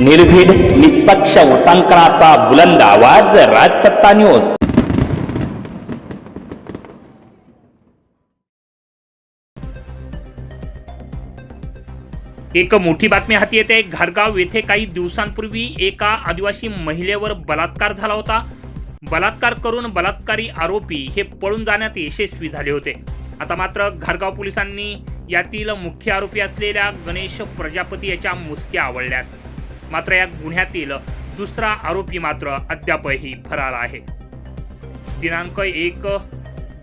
निर्भीड निष्पक्ष उटांकनाचा बुलंद आवाज राजसत्ता न्यूज. एक मोठी बातमी हाती येते. घरगाव येथे काही दिवसांपूर्वी एका आदिवासी महिलेवर बलात्कार झाला होता. बलात्कार करून बलात्कारी आरोपी हे पळून जाण्यात यशस्वी झाले होते. आता मात्र घरगाव पोलिसांनी यातील मुख्य आरोपी असलेल्या गणेश प्रजापती याच्या मुसक्या आवडल्यात. मात्र या गुन्ह्यातील दुसरा आरोपी मात्र अद्यापही फरार आहे. दिनांक एक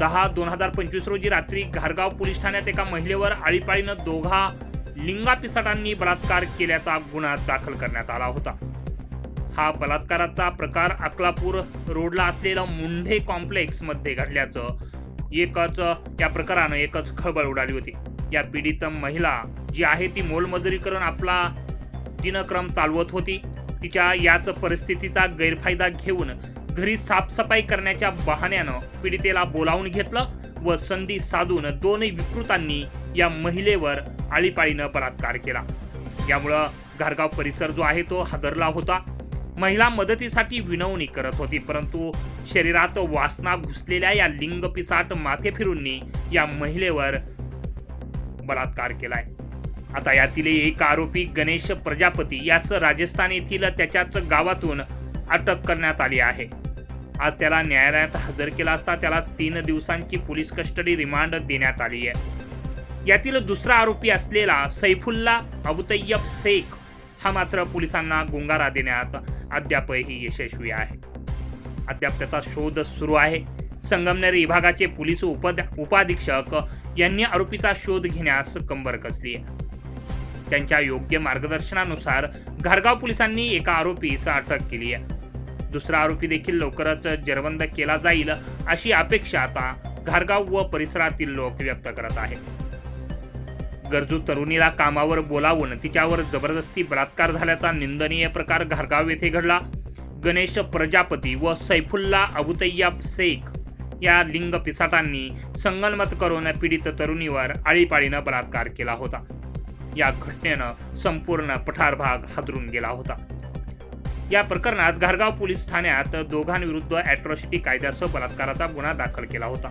दहा दोन हजार पंचवीस रोजी रात्री घारगाव पोलीस ठाण्यात एका महिलेवर आळीपाळीनं दोघा लिंगा पिसाटांनी बलात्कार केल्याचा गुन्हा दाखल करण्यात आला होता. हा बलात्काराचा प्रकार अकलापूर रोडला असलेला मुंढे कॉम्प्लेक्समध्ये घडल्याचं एकच या प्रकारानं एकच खळबळ उडाली होती. या पीडित महिला जी आहे ती मोलमजुरी करून आपला दिनक्रम चालवत होती. तिच्या याच परिस्थितीचा गैरफायदा घेऊन घरी साफसफाई करण्याच्या बहाण्यानं पीडितेला बोलावून घेतलं व संधी साधून दोन विकृतांनी या महिलेवर आळीपाळीनं बलात्कार केला. यामुळं घारगाव परिसर जो आहे तो हादरला होता. महिला मदतीसाठी विनवणी करत होती परंतु शरीरात वासना घुसलेल्या या लिंगपिसाट माथे फिरूंनी या महिलेवर बलात्कार केलाय. आता यातील एक आरोपी गणेश प्रजापती यास राजस्थान येथील त्याच्याच गावातून अटक करण्यात आली आहे. आज त्याला न्यायालयात हजर केला असता त्याला तीन दिवसांची पोलीस कस्टडी रिमांड देण्यात आली आहे. यातील दुसरा आरोपी असलेला सैफुल्ला अबुतय्यब शेख हा मात्र पोलिसांना गुंगारा देण्यात अद्यापही यशस्वी आहे. अद्याप त्याचा शोध सुरू आहे. संगमनेर विभागाचे पोलीस उपद उपाधीक्षक यांनी आरोपीचा शोध घेण्यास कंबर कसली आहे. त्यांच्या योग्य मार्गदर्शनानुसार घारगाव पोलिसांनी एका आरोपीस अटक केली आहे. दुसरा आरोपी देखील लवकरच जेरबंद केला जाईल अशी अपेक्षा आता घारगाव व परिसरातील लोक व्यक्त करत आहेत. गरजू तरुणीला कामावर बोलावून तिच्यावर जबरदस्ती बलात्कार झाल्याचा निंदनीय प्रकार घारगाव येथे घडला. गणेश प्रजापती व सैफुल्ला अबुतय्याब शेख या लिंग पिसाटांनी संगनमत करून पीडित तरुणीवर आळीपाळीनं बलात्कार केला होता. या घटनेनं संपूर्ण पठार भाग हादरून गेला होता. या प्रकरणात घारगाव पोलीस ठाण्यात दोघांविरुद्ध अॅट्रॉसिटी कायद्यासह बलात्काराचा गुन्हा दाखल केला होता.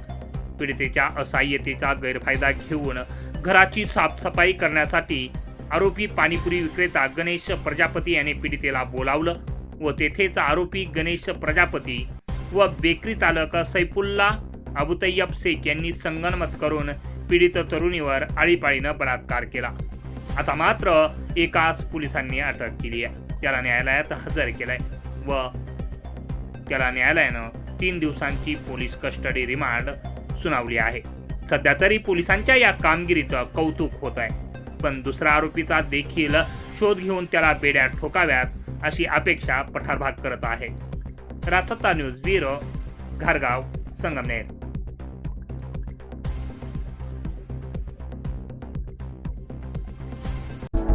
पीडितेच्या असहाय्यतेचा गैरफायदा घेऊन घराची साफसफाई करण्यासाठी आरोपी पाणीपुरी विक्रेता गणेश प्रजापती याने पीडितेला बोलावलं व तेथेच आरोपी गणेश प्रजापती व बेकरी चालक सैफुल्ला अबुतय्यब शेख यांनी संगनमत करून पीडित तरुणीवर आळीपाळीनं बलात्कार केला. आता मात्र एकाच पोलिसांनी अटक केली आहे. त्याला न्यायालयात हजर केलाय व त्याला न्यायालयानं तीन दिवसांची पोलीस कस्टडी रिमांड सुनावली आहे. सध्या तरी पोलिसांच्या या कामगिरीचं कौतुक होत आहे. पण दुसरा आरोपीचा देखील शोध घेऊन त्याला बेड्या ठोकाव्यात अशी अपेक्षा पठारभाग करत आहे. रासत्ता न्यूज ब्युरो घारगाव संगमनेर.